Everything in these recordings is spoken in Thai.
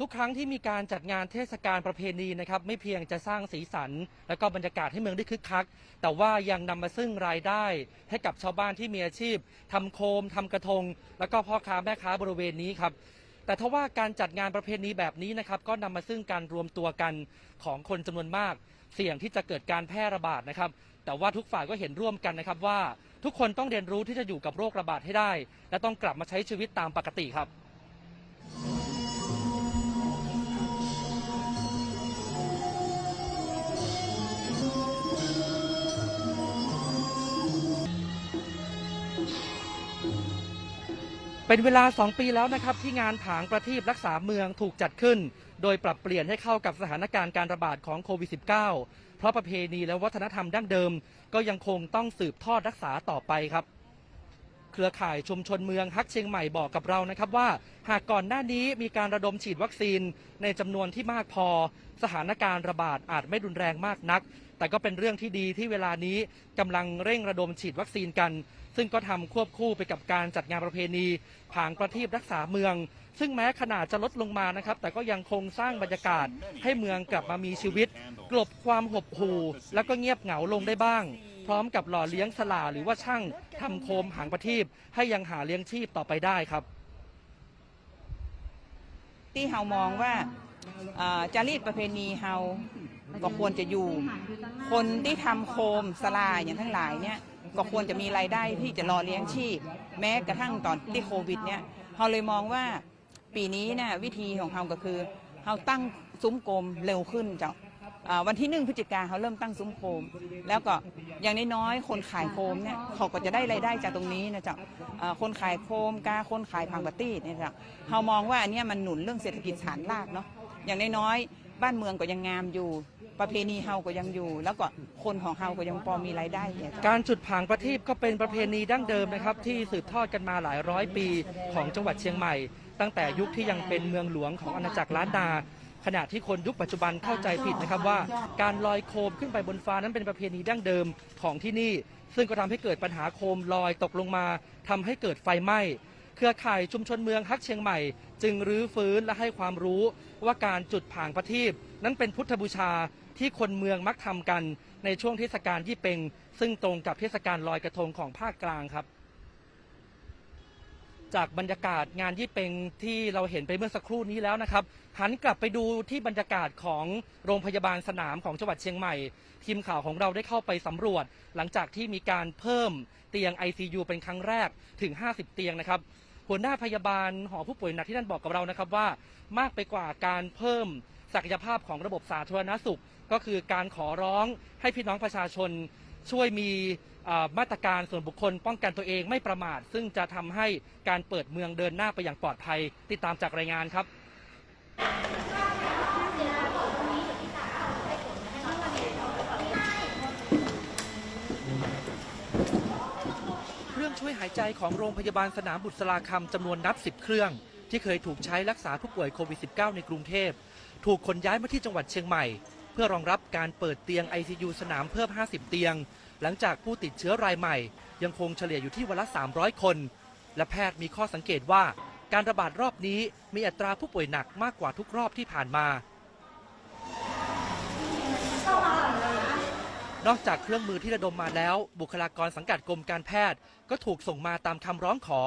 ทุกครั้งที่มีการจัดงานเทศกาลประเพณีนะครับไม่เพียงจะสร้างสีสัน และก็บรรยากาศให้เมืองได้คึกคัก แต่ว่ายังนำมาซึ่งรายได้ ให้กับชาวบ้านที่มีอาชีพทำโคมทำกระทง แล้วก็พ่อค้าแม่ค้าบริเวณนี้ครับแต่ทว่าการจัดงานประเพณีแบบนี้นะครับก็นำมาซึ่งการรวมตัวกันของคนจำนวนมาก เสี่ยงที่จะเกิดการแพร่ระบาดนะครับ แต่ว่าทุกฝ่ายก็เห็นร่วมกันนะครับว่าทุกคนต้องเรียนรู้ที่จะอยู่กับโรคระบาดให้ได้ และต้องกลับมาใช้ชีวิตตามปกติครับ เป็นเวลา 2 ปีแล้วนะครับที่งานผางประทีปรักษาเมืองถูกจัดขึ้น โดยปรับเปลี่ยนให้เข้ากับสถานการณ์การระบาดของโควิด -19 เพราะประเพณีและวัฒนธรรมดั้งเดิม ก็ยังคงต้องสืบทอดรักษาต่อไปครับ เครือข่ายชุมชนเมืองฮักเชียงใหม่บอกกับเรานะครับว่า หากก่อนหน้านี้มีการระดมฉีดวัคซีนในจำนวนที่มากพอ สถานการณ์ระบาดอาจไม่รุนแรงมากนัก แต่ก็เป็นเรื่องที่ดีที่เวลานี้กำลังเร่งระดมฉีดวัคซีนกัน ซึ่งก็ทำควบคู่ไปกับการจัดงานประเพณีผางประทีปรักษาเมือง ซึ่งแม้ขนาดจะลดลงมานะครับ แต่ก็ยังคงสร้างบรรยากาศให้เมืองกลับมามีชีวิต กลบความหดหู่ แล้วก็เงียบเหงาลงได้บ้าง พร้อมกับหล่อเลี้ยงสลาหรือว่าช่างทำโคมหางประทีปให้ยังหาเลี้ยงชีพต่อไปได้ครับ ที่เฮามองว่าจารีตประเพณีเฮาก็ควรจะอยู่ คนที่ทำโคมสลาอย่างทั้งหลายเนี่ยก็ควรจะมีรายได้ที่จะรอเลี้ยงชีพ แม้กระทั่งตอนที่โควิดเนี่ยเฮาเลยมองว่าปีนี้เนี่ยวิธีของเฮาก็คือเฮาตั้งซุ้มโคมเร็วขึ้นจ้าอ่าวันที่หนึ่งพฤศจิกาเขาเริ่มตั้งซุ้มโคม แล้วก็ อย่างน้อยๆคนขายโคมเนี่ยเขาก็จะได้รายได้จากตรงนี้นะจ้าอ่าคนขายโคมกาคนขายพังปาร์ตี้เนี่ยจ้าเฮามองว่าอันเนี้ยมันหนุนเรื่องเศรษฐกิจฐานรากเนาะอย่างน้อยๆบ้านเมืองก็ยังงามอยู่ ประเพณีเฮาก็ยังอยู่ แล้วก็คนของเฮาก็ยังพอมีรายได้เนี่ยการจุดผางประทีปก็เป็นประเพณีดั้งเดิมนะครับ ที่สืบทอดกันมาหลายร้อยปีของจังหวัดเชียงใหม่ ตั้งแต่ยุคที่ยังเป็นเมืองหลวงของอาณาจักรล้านนา ขณะที่คนยุคปัจจุบันเข้าใจผิดนะครับว่า การลอยโคมขึ้นไปบนฟ้านั้นเป็นประเพณีดั้งเดิมของที่นี่ ซึ่งก็ทำให้เกิดปัญหาโคมลอยตกลงมาทำให้เกิดไฟไหม้เครือข่ายชุมชนเมืองฮักเชียงใหม่ จึงรื้อฟื้นและให้ความรู้ว่าการจุดผางประทีปนั้นเป็นพุทธบูชาที่คนเมืองมักทำกันในช่วงเทศกาลยี่เป็งซึ่งตรงกับเทศกาลลอยกระทงของภาคกลางครับ จากบรรยากาศงานยี่เป็งที่เราเห็นไปเมื่อสักครู่นี้แล้วนะครับ หันกลับไปดูที่บรรยากาศของโรงพยาบาลสนามของจังหวัดเชียงใหม่ ทีมข่าวของเราได้เข้าไปสำรวจ หลังจากที่มีการเพิ่มเตียง ICU เป็นครั้งแรกถึง 50 เตียงนะครับ หัวหน้าพยาบาลหอผู้ป่วยหนักที่นั่นบอกกับเรานะครับว่ามากไปกว่าการเพิ่มศักยภาพของระบบสาธารณสุข ก็คือการขอร้องให้พี่น้องประชาชน ช่วยมีมาตรการส่วนบุคคลป้องกันตัวเองไม่ประมาท ซึ่งจะทำให้การเปิดเมืองเดินหน้าไปอย่างปลอดภัย ติดตามจากรายงานครับเครื่องช่วยหายใจของโรงพยาบาลสนามบุษราคำจำนวนนับ 10 เครื่อง ที่เคยถูกใช้รักษาผู้ป่วยโควิด -19 ในกรุงเทพ ถูกขนย้ายมาที่จังหวัดเชียงใหม่ พื่อรองรับการเปิดเตียง ICU สนามเพิ่ม 50 เตียง หลังจากผู้ติดเชื้อรายใหม่ ยังคงเฉลี่ยอยู่ที่วันละ 300 คน และแพทย์มีข้อสังเกตว่า การระบาดรอบนี้มีอัตราผู้ป่วยหนักมากกว่าทุกรอบที่ผ่านมา นอกจากเครื่องมือที่ระดมมาแล้ว บุคลากรสังกัดกรมการแพทย์ ก็ถูกส่งมาตามคำร้องขอ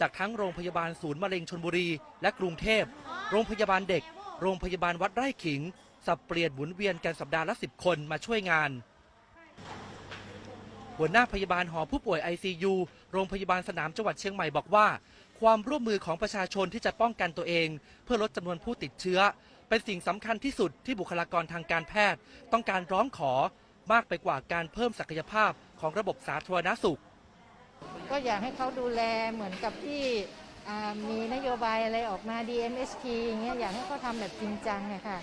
จากทั้งโรงพยาบาลศูนย์มะเร็งชนบุรี และกรุงเทพ โรงพยาบาลเด็ก โรงพยาบาลวัดไร่ขิง สับเปลี่ยนหมุนเวียนกันสัปดาห์ละสิบคนมาช่วยงาน หัวหน้าพยาบาลหอผู้ป่วย ICU โรงพยาบาลสนามจังหวัดเชียงใหม่บอกว่า ความร่วมมือของประชาชนที่จะป้องกันตัวเอง เพื่อลดจำนวนผู้ติดเชื้อ เป็นสิ่งสำคัญที่สุดที่บุคลากรทางการแพทย์ ต้องการร้องขอมากไปกว่าการเพิ่มศักยภาพของระบบสาธารณสุข ก็อยากให้เขาดูแลเหมือนกับที่มีนโยบายอะไรออกมา DMST อย่างเงี้ยอยากให้เขาทำแบบจริงจังอะค่ะ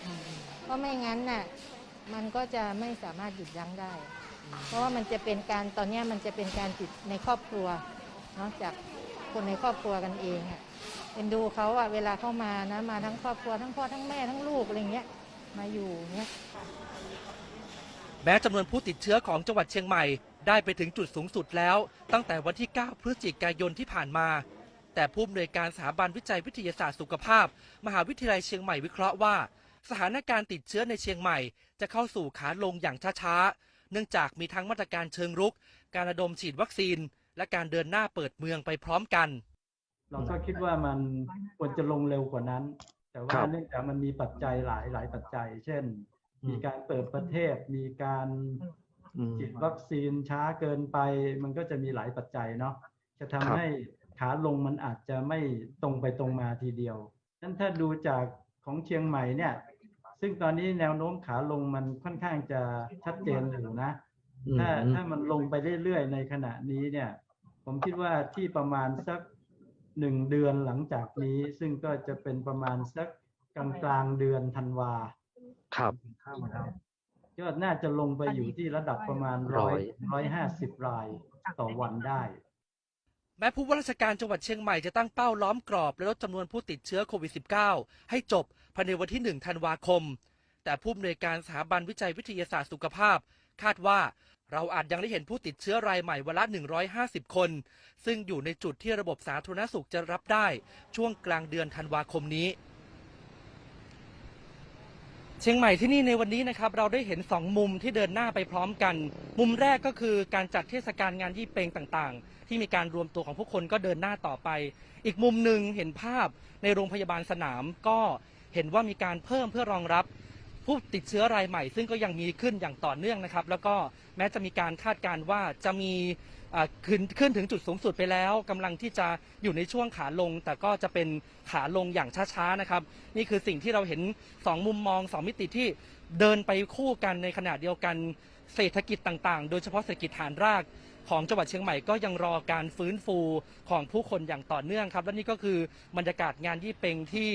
เพราะไม่งั้นน่ะมันก็จะไม่สามารถหยุดยั้งได้ เพราะว่ามันจะเป็นการตอนนี้มันจะเป็นการติดในครอบครัวเนาะจากคนในครอบครัวกันเองอะเป็นดูเขาอะเวลาเข้ามานะมาทั้งครอบครัวทั้งพ่อทั้งแม่ทั้งลูกอะไรเงี้ยมาอยู่เงี้ยแม้จำนวนผู้ติดเชื้อของจังหวัดเชียงใหม่ได้ไปถึงจุดสูงสุดแล้ว ตั้งแต่วันที่ 9 พฤศจิกายนที่ผ่านมา แต่ผู้อำนวยการสถาบันวิจัยวิทยาศาสตร์สุขภาพ มหาวิทยาลัยเชียงใหม่วิเคราะห์ว่า สถานการณ์ติดเชื้อในเชียงใหม่ จะเข้าสู่ขาลงอย่างช้าๆ เนื่องจากมีทั้งมาตรการเชิงรุก การระดมฉีดวัคซีน และการเดินหน้าเปิดเมืองไปพร้อมกัน เราก็คิดว่ามันควรจะลงเร็วกว่านั้น แต่คว่ารับเนื่องจากมันมีปัจจัยหลายหลายปัจจัย เช่นอืมมีการเปิดประเทศ มีการอืมฉีดวัคซีนช้าเกินไป มันก็จะมีหลายปัจจัยเนาะ จะทำครับให้ขาลงมันอาจจะไม่ตรงไปตรงมาทีเดียวนั้นถ้าดูจากของเชียงใหม่เนี่ย ซึ่งตอนนี้แนวโน้มขาลงมันค่อนข้างจะชัดเจนอยู่นะอืมถ้าถ้ามันลงไปเรื่อยๆในขณะนี้เนี่ย ผมคิดว่าที่ประมาณสักหนึ่งเดือนหลังจากนี้ ซึ่งก็จะเป็นประมาณสักกลางกลางๆเดือนธันวาครับยอดน่าจะลงไปอยู่ที่ระดับประมาณร้ร้ออยยร้อยห้าสิบรายต่อวันได้ แม้ผู้ว่าราชการจังหวัดเชียงใหม่จะตั้งเป้าล้อมกรอบและลดจำนวนผู้ติดเชื้อโควิด -19 ให้จบภายในวันที่ 1 ธันวาคม แต่ผู้อำนวยการสถาบันวิจัยวิทยาศาสตร์สุขภาพ คาดว่าเราอาจยังได้เห็นผู้ติดเชื้อรายใหม่วันละ 150 คน ซึ่งอยู่ในจุดที่ระบบสาธารณสุขจะรับได้ช่วงกลางเดือนธันวาคมนี้ เชียงใหม่ที่นี่ในวันนี้นะครับเราได้เห็น 2 มุมที่เดินหน้าไปพร้อมกัน มุมแรกก็คือการจัดเทศกาลงานยี่เปงต่างๆ ที่มีการรวมตัวของผู้คนก็เดินหน้าต่อไป อีกมุมหนึ่งเห็นภาพในโรงพยาบาลสนาม ก็เห็นว่ามีการเพิ่มเพื่อรองรับ ผู้ติดเชื้อรายใหม่ ซึ่งก็ยังมีขึ้นอย่างต่อเนื่องนะครับแล้วก็แม้จะมีการคาดการณ์ว่าจะมี ขึ้นขึ้นถึงจุดสูงสุดไปแล้วกำลังที่จะอยู่ในช่วงขาลง แต่ก็จะเป็นขาลงอย่างช้าๆนะครับ นี่คือสิ่งที่เราเห็นสองมุมมองสองมิติที่เดินไปคู่กันในขณะเดียวกันเศรษฐกิจต่างๆ โดยเฉพาะเศรษฐกิจฐานรากของจังหวัดเชียงใหม่ก็ยังรอการฟื้นฟูของผู้คนอย่างต่อเนื่องครับ และนี่ก็คือบรรยากาศงานยี่เป็งที่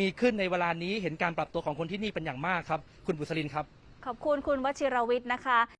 มีขึ้นในเวลานี้เห็นการปรับตัวของคนที่นี่เป็นอย่างมากครับ คุณบุษรินครับ ขอบคุณคุณวชิรวิทย์นะคะ